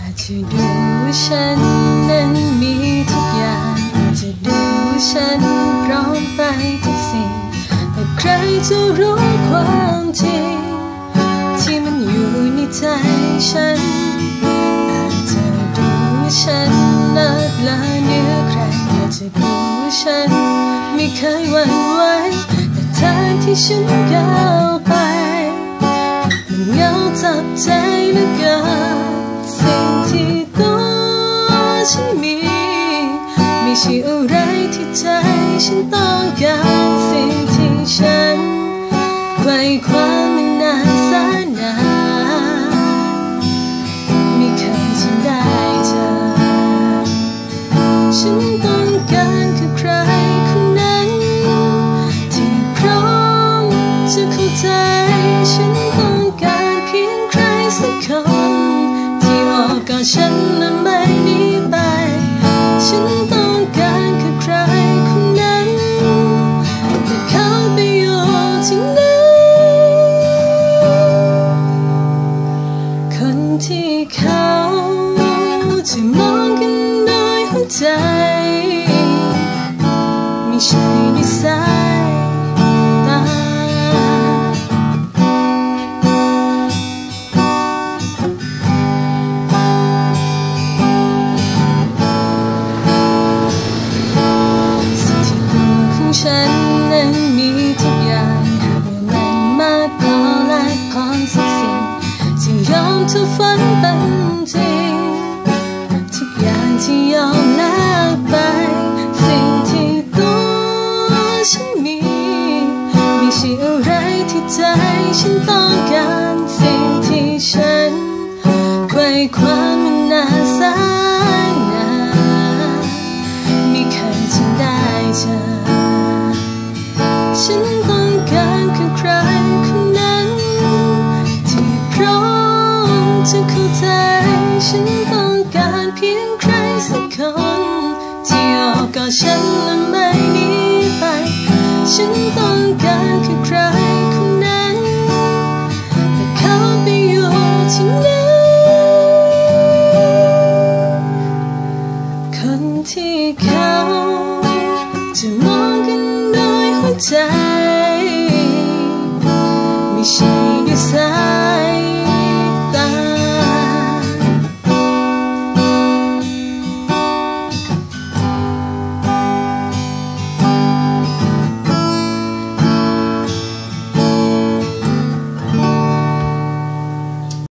อาจจะดูฉันนั้นมีทุกอย่าง อาจจะดูฉันพร้อมไปทุกสิ่ง แต่ใครจะรู้ความจริง ที่มันอยู่ในใจฉัน อาจจะดูฉันเลิศเลอเหนื้อใคร อาจจะดูฉันไม่เคยหวั่นไหวแต่ทางที่ฉันก้าวไปมันเหงาจับใจเหลือเกิน ที่ตัวฉันมีไม่ใช่อะไรที่ใจฉันต้องการสิ่งที่ฉันไขว่ความานานแสนนานไม่เคยจะได้เจอฉันต้องการคือใครคนนั้น ที่พร้อมจะเข้าใจ ฉันและไม่หนีไป ฉันต้องการคือใครคนนั้นแต่เขาไปอยู่ที่ไหนคนที่เขาจะมองกันด้วยหัวใจ ใจฉันต้องการสิ่งที่ฉันไขว่คว้ามานานแสนนานไม่เคยจะได้เจอฉันต้องการคือใครคนนั้น ที่พร้อมจะเข้าใจฉันต้องการเพียงใครสักคนที่โอบกอดฉันและไม่หนีไป ฉันต้องการคือใคร ใจ ไม่ใช่ด้วซ้